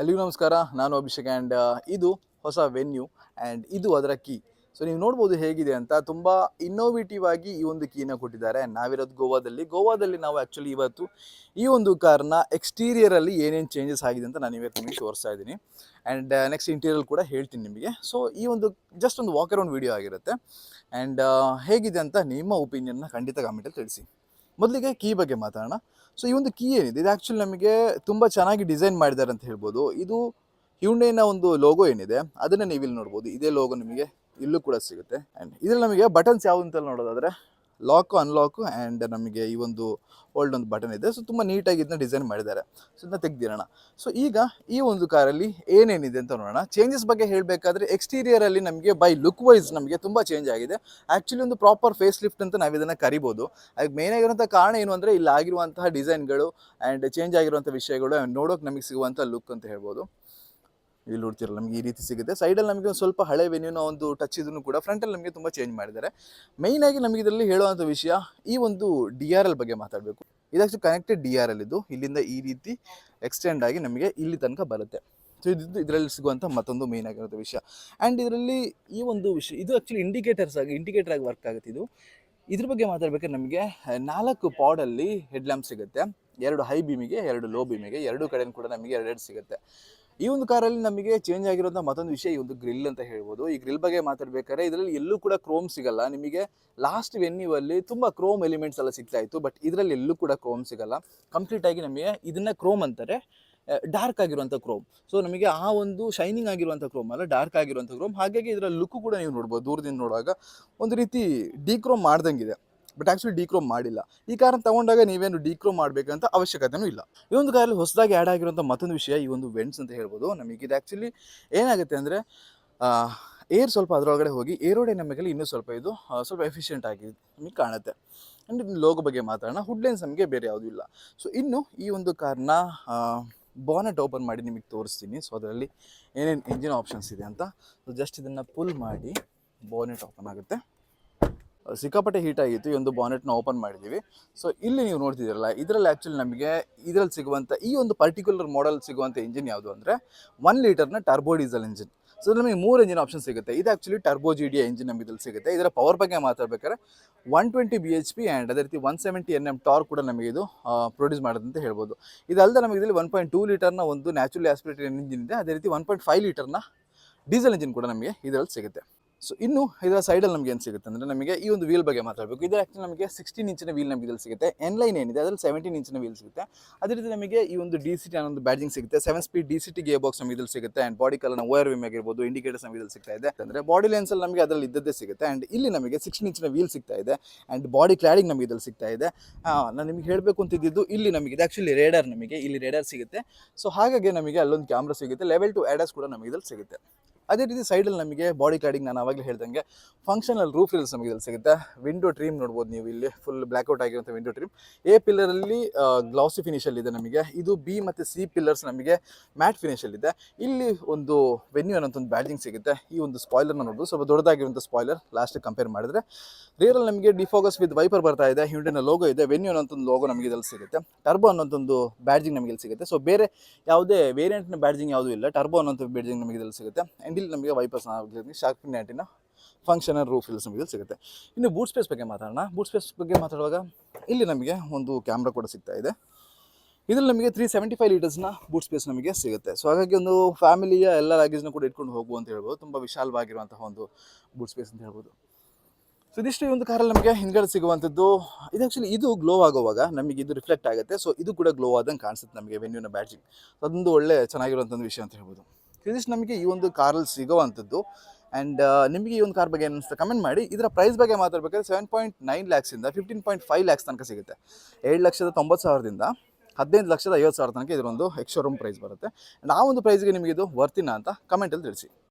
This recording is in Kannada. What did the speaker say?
ಎಲ್ಲಿಗೂ ನಮಸ್ಕಾರ. ನಾನು ಅಭಿಷೇಕ್ ಆ್ಯಂಡ್ ಇದು ಹೊಸ ವೆನ್ಯೂ ಆ್ಯಂಡ್ ಇದು ಅದರ ಕೀ ಸೊ ನೀವು ನೋಡ್ಬೋದು ಹೇಗಿದೆ ಅಂತ ತುಂಬ ಇನ್ನೋವೇಟಿವ್ ಆಗಿ ಈ ಒಂದು ಕೀನ ಕೊಟ್ಟಿದ್ದಾರೆ. ನಾವಿರೋದು ಗೋವಾದಲ್ಲಿ. ಗೋವಾದಲ್ಲಿ ನಾವು ಆ್ಯಕ್ಚುಲಿ ಇವತ್ತು ಈ ಒಂದು ಕಾರ್ನ ಎಕ್ಸ್ಟೀರಿಯರಲ್ಲಿ ಏನೇನು ಚೇಂಜಸ್ ಆಗಿದೆ ಅಂತ ನಾನು ಇವತ್ತು ನಿಮಗೆ ತೋರಿಸ್ತಾ ಇದ್ದೀನಿ. ಆ್ಯಂಡ್ ನೆಕ್ಸ್ಟ್ ಇಂಟೀರಿಯರ್ ಕೂಡ ಹೇಳ್ತೀನಿ ನಿಮಗೆ. ಸೊ ಈ ಒಂದು ಜಸ್ಟ್ ಒಂದು ವಾಕ್ ಅರೌಂಡ್ ವಿಡಿಯೋ ಆಗಿರುತ್ತೆ. ಆ್ಯಂಡ್ ಹೇಗಿದೆ ಅಂತ ನಿಮ್ಮ ಒಪಿನಿಯನ್ನ ಖಂಡಿತ ಕಾಮೆಂಟಲ್ಲಿ ತಿಳಿಸಿ. ಮೊದಲಿಗೆ ಕೀ ಬಗ್ಗೆ ಮಾತಾಡೋಣ. ಸೊ ಈ ಒಂದು ಕೀ ಏನಿದೆ? ಇದು ಆ್ಯಕ್ಚುಲಿ ನಮಗೆ ತುಂಬ ಚೆನ್ನಾಗಿ ಡಿಸೈನ್ ಮಾಡಿದ್ದಾರೆ ಅಂತ ಹೇಳ್ಬೋದು. ಇದು ಹ್ಯುಂಡೈನ ಒಂದು ಲೋಗೋ ಏನಿದೆ? ಅದನ್ನು ನೀವು ಇಲ್ಲಿ ನೋಡ್ಬೋದು. ಇದೇ ಲೋಗೋ ನಿಮಗೆ ಇಲ್ಲೂ ಕೂಡ ಸಿಗುತ್ತೆ. ಆ್ಯಂಡ್ ಇದರಲ್ಲಿ ನಮಗೆ ಬಟನ್ಸ್ ಯಾವುದು ಅಂತ ನೋಡೋದಾದ್ರೆ ಲಾಕು ಅನ್ಲಾಕು ಆ್ಯಂಡ್ ನಮಗೆ ಈ ಒಂದು ಓಲ್ಡ್ ಒಂದು ಬಟನ್ ಇದೆ. ಸೊ ತುಂಬ ನೀಟಾಗಿ ಇದನ್ನ ಡಿಸೈನ್ ಮಾಡಿದ್ದಾರೆ. ಸೊ ಇದನ್ನ ತೆಗ್ದಿರೋಣ. ಸೊ ಈಗ ಈ ಒಂದು ಕಾರಲ್ಲಿ ಏನೇನಿದೆ ಅಂತ ನೋಡೋಣ. ಚೇಂಜಸ್ ಬಗ್ಗೆ ಹೇಳಬೇಕಾದ್ರೆ ಎಕ್ಸ್ಟೀರಿಯರಲ್ಲಿ ನಮಗೆ ಬೈ ಲುಕ್ ವೈಸ್ ನಮಗೆ ತುಂಬ ಚೇಂಜ್ ಆಗಿದೆ. ಆ್ಯಕ್ಚುಲಿ ಒಂದು ಪ್ರಾಪರ್ ಫೇಸ್ ಲಿಫ್ಟ್ ಅಂತ ನಾವು ಇದನ್ನು ಕರಿಬೋದು. ಅದಕ್ಕೆ ಮೇನ್ ಆಗಿರುವಂಥ ಕಾರಣ ಏನು ಅಂದರೆ, ಇಲ್ಲಿ ಆಗಿರುವಂತಹ ಡಿಸೈನ್ಗಳು ಆ್ಯಂಡ್ ಚೇಂಜ್ ಆಗಿರುವಂಥ ವಿಷಯಗಳು ನೋಡೋಕೆ ನಮಗೆ ಸಿಗುವಂಥ ಲುಕ್ ಅಂತ ಹೇಳ್ಬೋದು. ಇಲ್ಲಿ ನೋಡ್ತಿರಲ್ಲ, ನಮಗೆ ಈ ರೀತಿ ಸಿಗುತ್ತೆ. ಸೈಡಲ್ಲಿ ನಮಗೆ ಒಂದು ಸ್ವಲ್ಪ ಹಳೆ ವೆನ್ಯೂನ ಒಂದು ಟಚ್ ಇದನ್ನು ಕೂಡ ಫ್ರಂಟಲ್ಲಿ ನಮಗೆ ತುಂಬ ಚೇಂಜ್ ಮಾಡಿದ್ದಾರೆ. ಮೇಯ್ನಾಗಿ ನಮಗೆ ಇದರಲ್ಲಿ ಹೇಳುವಂಥ ವಿಷಯ, ಈ ಒಂದು ಡಿ ಆರ್ ಎಲ್ ಬಗ್ಗೆ ಮಾತಾಡಬೇಕು. ಇದಾಕ್ಚು ಕನೆಕ್ಟೆಡ್ ಡಿ ಆರ್ ಎಲ್ ಇದು. ಇಲ್ಲಿಂದ ಈ ರೀತಿ ಎಕ್ಸ್ಟೆಂಡ್ ಆಗಿ ನಮಗೆ ಇಲ್ಲಿ ತನಕ ಬರುತ್ತೆ. ಸೊ ಇದು ಇದರಲ್ಲಿ ಸಿಗುವಂಥ ಮತ್ತೊಂದು ಮೇನ್ ಆಗಿರುವಂಥ ವಿಷಯ. ಆ್ಯಂಡ್ ಇದರಲ್ಲಿ ಈ ಒಂದು ವಿಷಯ ಇದು ಆ್ಯಕ್ಚುಲಿ ಇಂಡಿಕೇಟರ್ಸ್ ಆಗಿ ಇಂಡಿಕೇಟರ್ ಆಗಿ ವರ್ಕ್ ಆಗುತ್ತೆ ಇದು. ಇದ್ರ ಬಗ್ಗೆ ಮಾತಾಡ್ಬೇಕಾದ್ರೆ ನಮಗೆ ನಾಲ್ಕು ಪಾಡಲ್ಲಿ ಹೆಡ್ ಲ್ಯಾಂಪ್ ಸಿಗುತ್ತೆ. ಎರಡು ಹೈ ಬೀಮಿಗೆ ಎರಡು ಲೋ ಬೀಮಿಗೆ ಎರಡು ಕಡೆಯೂ ಕೂಡ ನಮಗೆ ಎರಡೆರಡು ಸಿಗುತ್ತೆ. ಈ ಒಂದು ಕಾರಲ್ಲಿ ನಮಗೆ ಚೇಂಜ್ ಆಗಿರುವಂಥ ಮತ್ತೊಂದು ವಿಷಯ, ಈ ಒಂದು ಗ್ರಿಲ್ ಅಂತ ಹೇಳ್ಬೋದು. ಈ ಗ್ರಿಲ್ ಬಗ್ಗೆ ಮಾತಾಡ್ಬೇಕಾದ್ರೆ ಇದರಲ್ಲಿ ಎಲ್ಲೂ ಕೂಡ ಕ್ರೋಮ್ ಸಿಗಲ್ಲ. ನಿಮಗೆ ಲಾಸ್ಟ್ ವೆನ್ಯೂವಲ್ಲಿ ತುಂಬ ಕ್ರೋಮ್ ಎಲಿಮೆಂಟ್ಸ್ ಎಲ್ಲ ಸಿಗ್ತಾ ಇತ್ತು ಬಟ್ ಇದರಲ್ಲಿ ಎಲ್ಲೂ ಕೂಡ ಕ್ರೋಮ್ ಸಿಗಲ್ಲ. ಕಂಪ್ಲೀಟ್ ಆಗಿ ನಮಗೆ ಇದನ್ನ ಕ್ರೋಮ್ ಅಂತಾರೆ. ಡಾರ್ಕ್ ಆಗಿರುವಂಥ ಕ್ರೋಮ್ ಸೊ ನಮಗೆ ಆ ಒಂದು ಶೈನಿಂಗ್ ಆಗಿರುವಂಥ ಕ್ರೋಮ್ ಅಲ್ಲ ಡಾರ್ಕ್ ಆಗಿರುವಂಥ ಕ್ರೋಮ್ ಹಾಗಾಗಿ ಇದರ ಲುಕ್ ಕೂಡ ನೀವು ನೋಡ್ಬೋದು. ದೂರದಿಂದ ನೋಡುವಾಗ ಒಂದು ರೀತಿ ಡಿಕ್ರೋಮ್ ಮಾಡ್ದಂಗಿದೆ. ಬಟ್ ಆ್ಯಕ್ಚುಲಿ ಡಿಕ್ರೋಮ್ ಮಾಡಿಲ್ಲ. ಈ ಕಾರನ್ನು ತಗೊಂಡಾಗ ನೀವೇನು ಡಿಕ್ರೋ ಮಾಡಬೇಕಂತ ಅವಶ್ಯಕತೆನೂ ಇಲ್ಲ. ಈ ಒಂದು ಕಾರಲ್ಲಿ ಹೊಸದಾಗಿ ಆ್ಯಡ್ ಆಗಿರುವಂಥ ಮತ್ತೊಂದು ವಿಷಯ ಈ ಒಂದು ವೆಂಟ್ಸ್ ಅಂತ ಹೇಳ್ಬೋದು. ನಮಗೆ ಇದು ಆ್ಯಕ್ಚುಲಿ ಏನಾಗುತ್ತೆ ಅಂದರೆ ಏರ್ ಸ್ವಲ್ಪ ಅದರೊಳಗಡೆ ಹೋಗಿ ಏರೋಡೈನಮಿಕಲಿ ಇನ್ನೂ ಸ್ವಲ್ಪ ಇದು ಸ್ವಲ್ಪ ಎಫಿಷಿಯೆಂಟ್ ಆಗಿ ನಮಗೆ ಕಾಣುತ್ತೆ. ಆ್ಯಂಡ್ ಲೋಗೋ ಬಗ್ಗೆ ಮಾತಾಡೋಣ. ಹುಡ್ಲೆನ್ಸ್ ನಮಗೆ ಬೇರೆ ಯಾವುದೂ ಇಲ್ಲ. ಸೊ ಇನ್ನು ಈ ಒಂದು ಕಾರನ್ನ ಬಾನೆಟ್ ಓಪನ್ ಮಾಡಿ ನಿಮಗೆ ತೋರಿಸ್ತೀನಿ. ಸೊ ಅದರಲ್ಲಿ ಏನೇನು ಇಂಜಿನ್ ಆಪ್ಷನ್ಸ್ ಇದೆ ಅಂತ. ಸೊ ಜಸ್ಟ್ ಇದನ್ನು ಪುಲ್ ಮಾಡಿ ಬಾನೆಟ್ ಓಪನ್ ಆಗುತ್ತೆ. ಸಿಕ್ಕಾಪಟ್ಟೆ ಹೀಟ್ ಆಗಿತ್ತು, ಈ ಒಂದು ಬಾನೆಟ್ನ ಓಪನ್ ಮಾಡಿದ್ದೀವಿ ಸೊ ಇಲ್ಲಿ ನೀವು ನೋಡ್ತಿದ್ದೀರಲ್ಲ, ಇದರಲ್ಲಿ ಆ್ಯಕ್ಚುಲಿ ನಮಗೆ ಇದರಲ್ಲಿ ಸಿಗುವಂಥ ಈ ಒಂದು ಪರ್ಟಿಕ್ಯುಲರ್ ಮಾಡೆಲ್ ಸಿಗುವಂಥ ಇಂಜಿನ್ ಯಾವುದು ಅಂದರೆ ಒನ್ ಲೀಟರ್ನ ಟರ್ಬೋ ಡೀಸೆಲ್ ಇಂಜಿನ್ ಸೊ ನಮಗೆ ಮೂರು ಇಂಜಿನ್ ಆಪ್ಷನ್ ಸಿಗುತ್ತೆ. ಇದು actually turbo G D engine ನಮಗೆ ಇದರಲ್ಲಿ ಸಿಗುತ್ತೆ. ಇದರ ಪವರ್ ಬಗ್ಗೆ ಮಾತಾಡ್ಬೇಕಾದ್ರೆ one twenty B H P and ಅದೇ ರೀತಿ one seventy N M torque ಕೂಡ ನಮಗೆ ಇದು ಪ್ರೊಡ್ಯೂಸ್ ಮಾಡೋದಂತ ಹೇಳ್ಬೋದು. ಇದಲ್ಲದೆ ನಮಗೆ ಇದರಲ್ಲಿ ಒನ್ ಪಾಯಿಂಟ್ ಟೂ ಲೀಟರ್ನ ಒಂದು ನ್ಯಾಚುರಲಿ ಆಸ್ಪಿರೇಟೆಡ್ ಇಂಜಿನ್ ಇದೆ. ಅದೇ ರೀತಿ ಒನ್ ಪಾಯಿಂಟ್ ಫೈವ್ ಲೀಟರ್ನ ಡೀಸೆಲ್ ಇಂಜಿನ್ ಕೂಡ ನಮಗೆ ಇದರಲ್ಲಿ ಸಿಗುತ್ತೆ. ಸೊ ಇನ್ನು ಇದರ ಸೈಡಲ್ಲಿ ನಮಗೆ ಏನು ಸಿಗುತ್ತೆ ಅಂದರೆ ನಮಗೆ ಈ ಒಂದು ವೀಲ್ ಬಗ್ಗೆ ಮಾತಾಡಬೇಕು. ಇದರ ಆ್ಯಕ್ಚುಲಿ ನಮಗೆ ಸಿಕ್ಸ್ಟೀನ್ ಇಂಚಿನ ವೀಲ್ ನಮಗೆ ಇದರಲ್ಲಿ ಸಿಗುತ್ತೆ. ಎನ್ ಲೈನ್ ಏನಿದೆ, ಅದರಲ್ಲಿ ಸೆವೆಂಟೀನ್ ಇಂಚಿನ ವೀಲ್ ಸಿಗುತ್ತೆ. ಅದೇ ರೀತಿ ನಮಗೆ ಈ ಒಂದು ಡಿ ಸಿಟಿ ಅನ್ನೋ ಒಂದು ಬ್ಯಾಡ್ಜಿಂಗ್ ಸಿಗುತ್ತೆ. Seven speed D C T gear box ನಮಗೆ ಇದರಲ್ಲಿ ಸಿಗುತ್ತೆ. ಆ್ಯಂಡ್ ಬಾಡಿ ಕಲರ್ನ ವೈರ್ ವಿಮ್ ಆಗಿರ್ಬೋದು ಇಂಡಿಕೇಟರ್ಸ್ ನಮಗೆ ಇದರಲ್ಲಿ ಸಿಗ್ತಾ ಇದೆ. ಅಂದರೆ ಬಾಡಿ ಲೆನ್ಸಲ್ಲಿ ನಮಗೆ ಅದರಲ್ಲಿ ಇದ್ದದ್ದೇ ಸಿಗುತ್ತೆ. ಆ್ಯಂಡ್ ಇಲ್ಲಿ ನಮಗೆ ಸಿಕ್ಸ್ಟೀನ್ ಇಂಚಿನ ವೀಲ್ ಸಿಗ್ತಾ ಇದೆ. ಆ್ಯಂಡ್ ಬಾಡಿ ಕ್ಲಾಡಿಂಗ್ ನಮಗೆ ಇದರಲ್ಲಿ ಸಿಗ್ತಾ ಇದೆ. ನಾನು ನಿಮಗೆ ಹೇಳಬೇಕು ಅಂತಿದ್ದು ಇಲ್ಲಿ ನಮಗೆ, ಇದು ಆ್ಯಕ್ಚುಲಿ ರೇಡರ್ ನಮಗೆ. ಇಲ್ಲಿ ರೇಡರ್ ಸಿಗುತ್ತೆ. ಸೊ ಹಾಗಾಗಿ ನಮಗೆ ಅಲ್ಲೊಂದು ಕ್ಯಾಮ್ರಾ ಸಿಗುತ್ತೆ. ಲೆವೆಲ್ ಟು ಆ್ಯಡರ್ಸ್ ಕೂಡ ನಮಗೆ ಇದರಲ್ಲಿ ಸಿಗುತ್ತೆ. ಅದೇ ರೀತಿ ಸೈಡಲ್ಲಿ ನಮಗೆ ಬಾಡಿ ಕ್ಲಾಡಿಂಗ್ ನಾನು ಆವಾಗಲೇ ಹೇಳ್ದಂಗೆ ಫಂಕ್ಷನಲ್ ರೂಫ್ ರಿಲ್ಸ್ ನಮಗೆ ಇಲ್ಲಿ ಸಿಗುತ್ತೆ. ವಿಂಡೋ ಟ್ರೀಮ್ ನೋಡ್ಬೋದು ನೀವು ಇಲ್ಲಿ. ಫುಲ್ ಬ್ಲ್ಯಾಕ್ಔಟ್ ಆಗಿರುವಂಥ ವಿಂಡೋ ಟ್ರೀಮ್ ಎ ಪಿಲ್ಲರಲ್ಲಿ ಗ್ಲಾಸಿ ಫಿನಿಷಲ್ಲಿ ಇದೆ ನಮಗೆ. ಇದು ಬಿ ಮತ್ತು ಸಿ ಪಿಲ್ಲರ್ಸ್ ನಮಗೆ ಮ್ಯಾಟ್ ಫಿನಿಷಲ್ಲಿದೆ ಇಲ್ಲಿ ಒಂದು ವೆನ್ಯೂ ಅನ್ನೋಂಥ ಒಂದು ಬ್ಯಾಡ್ಜಿಂಗ್ ಸಿಗುತ್ತೆ. ಈ ಒಂದು ಸ್ಪಾಯ್ಲರ್ನ ನೋಡ್ಬೋದು. ಸ್ವಲ್ಪ ದೊಡ್ಡದಾಗಿರುವಂಥ ಸ್ಪಾಯ್ಲರ್ ಲಾಸ್ಟ್ ಕಂಪೇರ್ ಮಾಡಿದ್ರೆ. ರಿಯರಲ್ಲಿ ನಮಗೆ ಡಿಫೋಗಸ್ ವಿತ್ ವೈಪರ್ ಬರ್ತಾ ಇದೆ. ಹಿಂಡಿನ ಲೋಗೋ ಇದೆ. ವೆನ್ಯೂ ಅನ್ನೋಂಥ ಒಂದು ಲೋಗೋ ನಮಗೆ ಇದರಲ್ಲಿ ಸಿಗುತ್ತೆ. ಟರ್ಬೋ ಅನ್ನೋಂಥೊಂದು ಬ್ಯಾಡ್ಜಿಂಗ್ ನಮಗೆ ಇಲ್ಲಿ ಸಿಗುತ್ತೆ. ಸೊ ಬೇರೆ ಯಾವುದೇ ವೇರಿಯಂಟ್ನ ಬ್ಯಾಡ್ಜಿಂಗ್ ಯಾವುದೂ ಇಲ್ಲ. ಟರ್ಬೋ ಅನ್ನೋಂಥ ಬ್ಯಾಡ್ಜಿಂಗ್ ನಮಗೆ ಇದರಲ್ಲಿ ಸಿಗುತ್ತೆ. ಇಲ್ಲಿ ನಮಗೆ ವೈಪರ್ಸ್ ಶಾರ್ಕ್ ನ್ಯಾಟಿನ ಫಂಕ್ಷನಲ್ ರೂಫ್ ಇಲ್ಲಿ ನಮಗೆ ಸಿಗುತ್ತೆ. ಇನ್ನು ಬೂಟ್ ಸ್ಪೇಸ್ ಬಗ್ಗೆ ಮಾತಾಡೋಣ. ಬೂಟ್ ಸ್ಪೇಸ್ ಬಗ್ಗೆ ಮಾತಾಡುವಾಗ ಇಲ್ಲಿ ನಮಗೆ ಒಂದು ಕ್ಯಾಮ್ರಾ ಕೂಡ ಸಿಗ್ತಾ ಇದೆ. ಇದರಲ್ಲಿ ನಮಗೆ ತ್ರೀ ಸೆವೆಂಟಿ ಫೈವ್ ಲೀಟರ್ಸ್ನ ಬೂಟ್ ಸ್ಪೇಸ್ ನಮಗೆ ಸಿಗುತ್ತೆ. ಸೊ ಹಾಗಾಗಿ ಒಂದು ಫ್ಯಾಮಿಲಿಯ ಎಲ್ಲ ಲಗೇಜ್ನ ಕೂಡ ಇಟ್ಕೊಂಡು ಹೋಗುವ ಅಂತ ಹೇಳ್ಬೋದು. ತುಂಬ ವಿಶಾಲವಾಗಿರುವಂತಹ ಒಂದು ಬೂಟ್ ಸ್ಪೇಸ್ ಅಂತ ಹೇಳ್ಬೋದು. ಸೊ ಇದಿಷ್ಟು ಈ ಒಂದು ಕಾರಲ್ಲಿ ನಮಗೆ ಹಿಂದ್ಗಡೆ ಸಿಗುವಂಥದ್ದು. ಇದು ಆ್ಯಕ್ಚುಲಿ ಇದು ಗ್ಲೋ ಆಗುವಾಗ ನಮಗೆ ಇದು ರಿಫ್ಲೆಕ್ಟ್ ಆಗುತ್ತೆ. ಸೊ ಇದು ಕೂಡ ಗ್ಲೋ ಆದಂಗೆ ಕಾಣಿಸುತ್ತೆ ನಮಗೆ ವೆನ್ಯೂನ ಬ್ಯಾಟ್ರಿ ಅದೊಂದು ಒಳ್ಳೆ ಚೆನ್ನಾಗಿರುವಂಥ ವಿಷಯ ಅಂತ ಹೇಳ್ಬೋದು. ಇದಿಷ್ಟು ನಮಗೆ ಈ ಒಂದು ಕಾರಲ್ಲಿ ಸಿಗೋವಂಥದ್ದು. ಆ್ಯಂಡ್ ನಿಮಗೆ ಈ ಒಂದು ಕಾರ್ ಬಗ್ಗೆ ಏನು ಅನಿಸ್ತಾ ಕಮೆಂಟ್ ಮಾಡಿ. ಇದರ ಪ್ರೈಸ್ ಬಗ್ಗೆ ಮಾತಾಡಬೇಕಾದ್ರೆ ಸೆವೆನ್ ಪಾಯಿಂಟ್ ನೈನ್ ಲ್ಯಾಕ್ಸಿಂದ ಫಿಫ್ಟೀನ್ ಪಾಯಿಂಟ್ ಫೈವ್ ಲ್ಯಾಕ್ಸ್ ತನಕ ಸಿಗುತ್ತೆ. ಏಳು ಲಕ್ಷದ ತೊಂಬತ್ತು ಸಾವಿರದಿಂದ ಹದಿನೈದು ಲಕ್ಷದ ಐವತ್ತು ಸಾವಿರ ತನಕ ಇದರೊಂದು ಎಕ್ಸ್ ಶೋರೂಮ್ ಪ್ರೈಸ್ ಬರುತ್ತೆ. ಆ್ಯಂಡ್ ಆ ಒಂದು ಪ್ರೈಸ್ಗೆ ನಿಮಗೆ ಇದು ವರ್ತಿನ ಅಂತ ಕಮೆಂಟಲ್ಲಿ ತಿಳಿಸಿ.